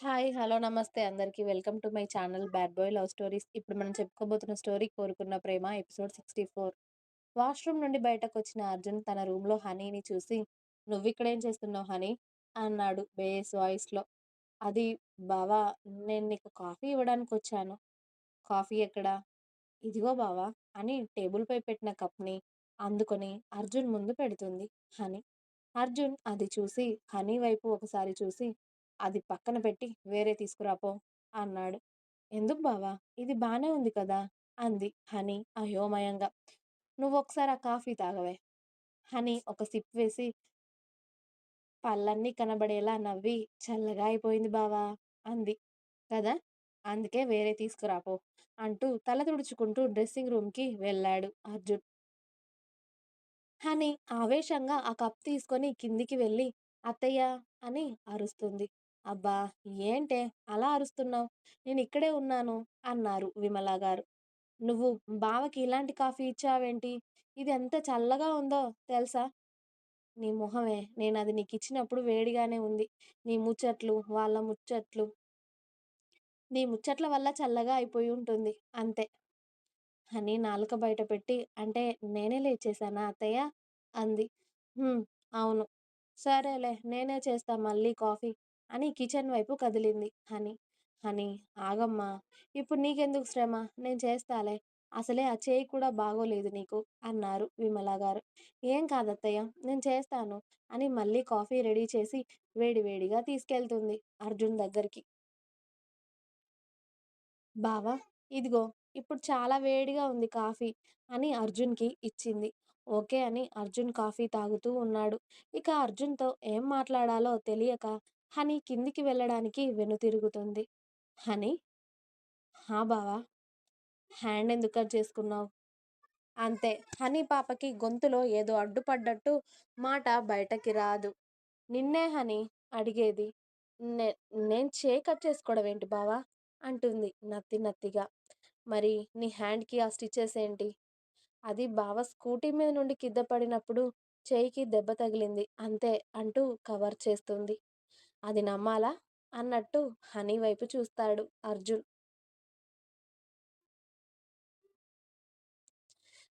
Hi. Hello. నమస్తే అందరికీ welcome to my channel 'bad boy love stories'. ఇప్పుడు మనం చెప్పుకోబోతున్న స్టోరీ 'కోరుకున్న ప్రేమ' ఎపిసోడ్ 64. వాష్‌రూమ్ నుండి బయటకొచ్చిన అర్జున్ తన రూమ్‌లో హనీని చూసి నువ్వు ఇక్కడ ఏం చేస్తున్నావు హనీ" అన్నాడు బేస్ వాయిస్‌లో. అది బావా నేను నీకు కాఫీ ఇవ్వడానికొచ్చాను. కాఫీ ఎక్కడ? ఇదిగో బావా అని టేబుల్‌పై పెట్టిన కప్‌ని అందుకొని అర్జున్ ముందు పెడుతుంది హనీ. అర్జున్ అది చూసి హనీ వైపు ఒకసారి చూసి అది పక్కన పెట్టి వేరే తీసుకురాపో అన్నాడు. ఎందుకు బావా ఇది బాగానే ఉంది కదా అంది హనీ అయోమయంగా. నువ్వొకసారి ఆ కాఫీ తాగవే. హనీ ఒక సిప్ వేసి పళ్ళన్నీ కనబడేలా నవ్వి చల్లగా అయిపోయింది బావా అంది. కదా అందుకే వేరే తీసుకురాపో అంటూ తల తుడుచుకుంటూ డ్రెస్సింగ్ రూమ్‌కి వెళ్ళాడు అర్జున్. హనీ ఆవేశంగా ఆ కప్ తీసుకొని కిందికి వెళ్ళి అత్తయ్య అని అరుస్తుంది. అబ్బా ఏంటే అలా అరుస్తున్నావ్? నేనిక్కడే ఉన్నాను అన్నారు విమలగారు. నువ్వు బావకి ఇలాంటి కాఫీ ఇచ్చావేంటి? ఇది ఎంత చల్లగా ఉందో తెలుసా నీ మొహమే నేనది నీకిచ్చినప్పుడు వేడిగానే ఉంది. నీ ముచ్చట్లు వాళ్ళ ముచ్చట్లు నీ ముచ్చట్ల వల్ల చల్లగా అయిపోయి ఉంటుంది అంతే. అని నాలుక బయటపెట్టి అంటే నేనే లేచేశానా అత్తయ్య? అంది. అవును. సరేలే నేనే చేస్తా మళ్ళీ కాఫీ అని కిచెన్ వైపు కదిలింది హనీ. హనీ ఆగమ్మా ఇప్పుడు నీకెందుకు శ్రమ నేను చేస్తాలే. అసలే ఆ చేయి కూడా బాగోలేదు నీకు అన్నారు విమలగారు. ఏం కాదత్తయ్య నేను చేస్తాను అని మళ్ళీ కాఫీ రెడీ చేసి వేడివేడిగా తీసుకెళ్తుంది అర్జున్ దగ్గరికి. బావా ఇదిగో ఇప్పుడు చాలా వేడిగా ఉంది కాఫీ అని అర్జున్‌కి ఇచ్చింది. ఓకే అని అర్జున్ కాఫీ తాగుతూ ఉన్నాడు. ఇక అర్జున్‌తో ఏం మాట్లాడాలో తెలియక హనీ కిందికి వెళ్ళడానికి వెనుతిరుగుతుంది. హనీ హా బావా హ్యాండ్ ఎందుకు కట్ చేసుకున్నావు అంతే హనీ పాపకి గొంతులో ఏదో అడ్డుపడ్డట్టు మాట బయటకి రాదు. నిన్నే హనీ అడిగేది. నే నేను చే కట్ చేసుకోవడం ఏంటి బావా? అంటుంది నత్తి నత్తిగా. మరి నీ హ్యాండ్‌కి ఆ స్టిచెస్ ఏంటి? అది బావ స్కూటీ మీద నుండి కిందపడినప్పుడు చేయికి దెబ్బ తగిలింది అంతే అంటూ కవర్ చేస్తుంది. అది నమ్మాలా? అన్నట్టు హనీ వైపు చూస్తాడు అర్జున్.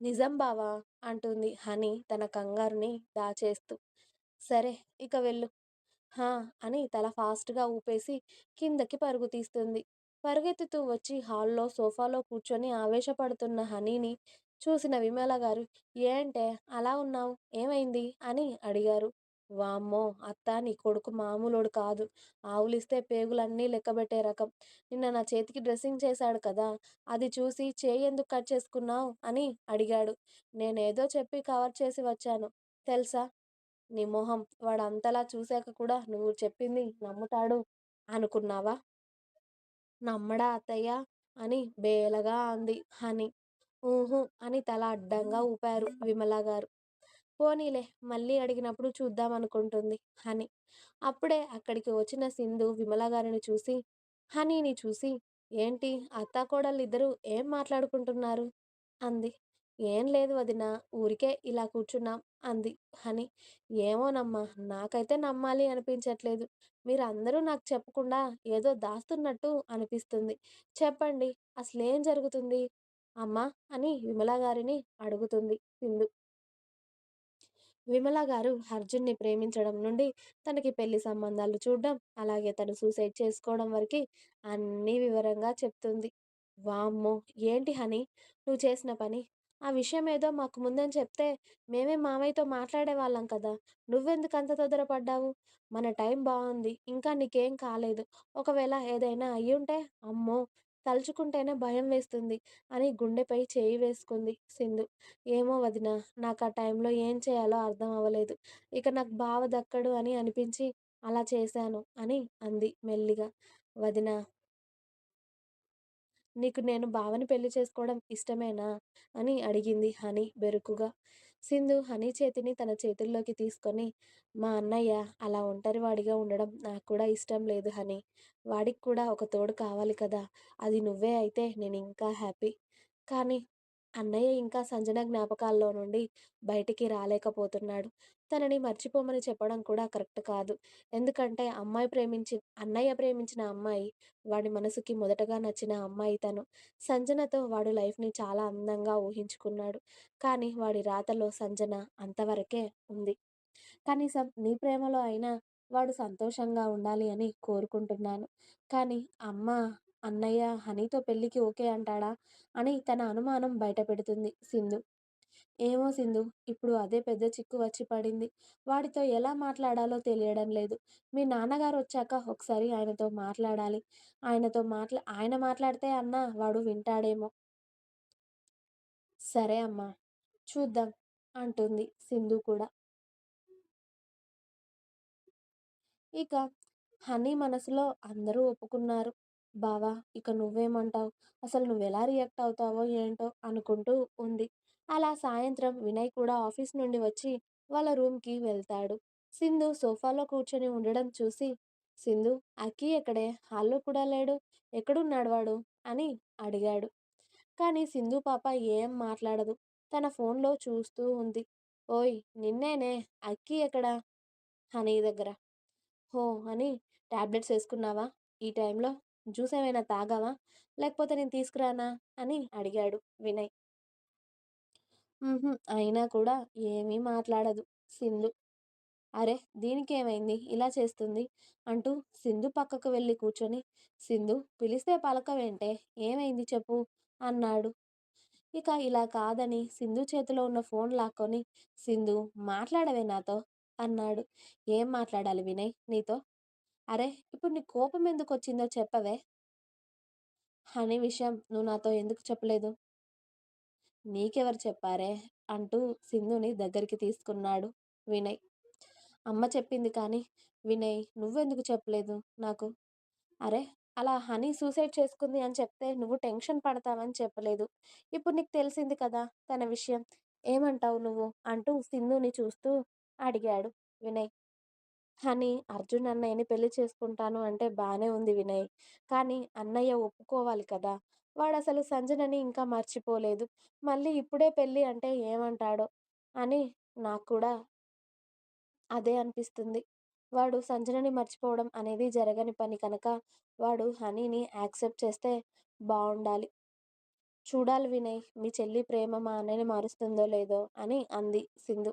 నిజం బావా అంటుంది హనీ తన కంగారుని దాచేస్తూ. సరే ఇక వెళ్ళు. హా అని తల ఫాస్ట్‌గా ఊపేసి కిందకి పరుగు తీస్తుంది. పరుగెత్తుతూ వచ్చి హాల్‌లో సోఫాలో కూర్చొని ఆవేశపడుతున్న హనీని చూసిన విమల గారు ఏంటే అలా ఉన్నావు ఏమైంది? అని అడిగారు. వామ్మో అత్తా నీ కొడుకు మామూలోడు కాదు. ఆవులిస్తే పేగులన్నీ లెక్కబెట్టే రకం. నిన్న నా చేతికి డ్రెస్సింగ్ చేశాడు కదా అది చూసి చేయి ఎందుకు కట్ చేసుకున్నావ్? అని అడిగాడు. నేనేదో చెప్పి కవర్ చేసి వచ్చాను తెలుసా నీ మొహం వాడు అంతలా చూశాక కూడా నువ్వు చెప్పింది నమ్ముతాడు అనుకున్నావా? నమ్మడా అత్తయ్య అని బేలగా అంది హని ఊహూ అని తల అడ్డంగా ఊపారు విమలగారు. పోనీలే మళ్ళీ అడిగినప్పుడు చూద్దామనుకుంటుంది హనీ. అప్పుడే అక్కడికి వచ్చిన సింధు విమల గారిని చూసి, హనీని చూసి ఏంటి అత్తాకోడళ్ళిద్దరూ ఏం మాట్లాడుకుంటున్నారు? అంది. ఏం లేదు వదినా ఊరికే ఇలా కూర్చున్నాం అంది హనీ. ఏమోనమ్మా నాకైతే నమ్మాలి అనిపించట్లేదు. మీరందరూ నాకు చెప్పకుండా ఏదో దాస్తున్నట్టు అనిపిస్తుంది. చెప్పండి అసలేం జరుగుతుంది? అమ్మా అని విమలగారిని అడుగుతుంది సింధు. విమల గారు అర్జున్‌ని ప్రేమించడం నుండి తనకి పెళ్ళి సంబంధాలు చూడడం అలాగే తను సూసైడ్ చేసుకోవడం వరకి అన్నీ వివరంగా చెప్తుంది. వామ్మో ఏంటి హని నువ్వు చేసిన పని? ఆ విషయం ఏదో మాకు ముందని చెప్తే మేమే మామయ్యతో మాట్లాడేవాళ్ళం కదా నువ్వెందుకు అంత తొందరపడ్డావు? మన టైం బాగుంది ఇంకా నీకేం కాలేదు. ఒకవేళ ఏదైనా అయ్యుంటే అమ్మో! తలుచుకుంటేనే భయం వేస్తుంది అని గుండెపై చేయి వేసుకుంది సింధు. ఏమో వదినా ఆ టైంలో ఏం చేయాలో అర్థం అవ్వలేదు. ఇక నాకు బావ దక్కడు అని అనిపించి అలా చేశాను అని అంది మెల్లిగా. వదినా నీకు నేను బావని పెళ్ళి చేసుకోవడం ఇష్టమేనా? అని అడిగింది హనీ బెరుకుగా. సింధు హనీ చేతిని తన చేతుల్లోకి తీసుకొని మా అన్నయ్య అలా ఒంటరివాడిగా ఉండడం నాకు కూడా ఇష్టం లేదు హనీ. వాడికి కూడా ఒక తోడు కావాలి కదా అది నువ్వే అయితే నేను ఇంకా హ్యాపీ. కానీ అన్నయ్య ఇంకా సంజన జ్ఞాపకాల్లో నుండి బయటికి రాలేకపోతున్నాడు. తనని మర్చిపోమని చెప్పడం కూడా కరెక్ట్ కాదు. ఎందుకంటే అమ్మాయి ప్రేమించి అన్నయ్య ప్రేమించిన అమ్మాయి, వాడి మనసుకి మొదటగా నచ్చిన అమ్మాయి తను. సంజనతో వాడు లైఫ్‌ని చాలా అందంగా ఊహించుకున్నాడు. కానీ వాడి రాతలో సంజన అంతవరకే ఉంది. కనీసం నీ ప్రేమలో అయినా వాడు సంతోషంగా ఉండాలి అని కోరుకుంటున్నాను. కానీ అమ్మ, అన్నయ్య హనీతో పెళ్ళికి ఓకే అంటాడా? అని తన అనుమానం బయటపెడుతుంది సింధు. ఏమో సింధు ఇప్పుడు అదే పెద్ద చిక్కు వచ్చి పడింది. వాడితో ఎలా మాట్లాడాలో తెలియడం లేదు. మీ నాన్నగారు వచ్చాక ఒకసారి ఆయనతో మాట్లాడాలి. ఆయనతో మాట్లా ఆయన మాట్లాడితే అన్నా వాడు వింటాడేమో! సరే అమ్మా! చూద్దాం అంటుంది సింధు కూడా. ఇక హనీ మనసులో అందరూ ఒప్పుకున్నారు. బావా! ఇక నువ్వేమంటావ్? అసలు నువ్వెలా రియాక్ట్ అవుతావో ఏంటో అనుకుంటూ ఉంది. అలా సాయంత్రం వినయ్ కూడా ఆఫీస్ నుండి వచ్చి వాళ్ళ రూమ్‌కి వెళ్తాడు. సింధు సోఫాలో కూర్చొని ఉండడం చూసి సింధు అక్కీ ఎక్కడే? హాల్‌లో కూడా లేడు. ఎక్కడున్నాడు వాడు? అని అడిగాడు. కానీ సింధు పాప ఏం మాట్లాడదు. తన ఫోన్‌లో చూస్తూ ఉంది. ఓయ్ నిన్నేనే అక్కీ ఎక్కడ? హనీ దగ్గర. హో అని టాబ్లెట్స్ వేసుకున్నావా ఈ టైంలో? జ్యూస్ ఏమైనా తాగావా? లేకపోతే నేను తీసుకురానా? అని అడిగాడు వినయ్. అయినా కూడా ఏమీ మాట్లాడదు సింధు. అరె! దీనికేమైంది ఇలా చేస్తుంది? అంటూ సింధు పక్కకు వెళ్ళి కూర్చొని సింధు పిలిస్తే పలకవేంటే? ఏమైంది చెప్పు? అన్నాడు. ఇక ఇలా కాదని సింధు చేతిలో ఉన్న ఫోన్ లాక్కొని సింధు మాట్లాడవే నాతో అన్నాడు. ఏం మాట్లాడాలి వినయ్ నీతో? అరే ఇప్పుడు నీ కోపం ఎందుకు వచ్చిందో చెప్పవే? హనీ విషయం నువ్వు నాతో ఎందుకు చెప్పలేదు? నీకెవరు చెప్పారే? అంటూ సింధుని దగ్గరికి తీసుకున్నాడు వినయ్. అమ్మ చెప్పింది కానీ వినయ్ నువ్వెందుకు చెప్పలేదు నాకు? అరే అలా హనీ సూసైడ్ చేసుకుంది అని చెప్తే నువ్వు టెన్షన్ పడతావని చెప్పలేదు. ఇప్పుడు నీకు తెలిసింది కదా తన విషయం. ఏమంటావు నువ్వు? అంటూ సింధుని చూస్తూ అడిగాడు వినయ్. హనీ అర్జున్ అన్నయ్యని పెళ్ళి చేసుకుంటాను అంటే బాగానే ఉంది వినయ్. కానీ అన్నయ్య ఒప్పుకోవాలి కదా! వాడు అసలు సంజనని ఇంకా మర్చిపోలేదు. మళ్ళీ ఇప్పుడే పెళ్ళి అంటే ఏమంటాడో అని నాకు కూడా అదే అనిపిస్తుంది. వాడు సంజనని మర్చిపోవడం అనేది జరగని పని కనుక వాడు హనీని యాక్సెప్ట్ చేస్తే బాగుండాలి చూడాలి వినయ్ మీ చెల్లి ప్రేమ మా అన్నయ్యని మారుస్తుందో లేదో అని అంది సింధు.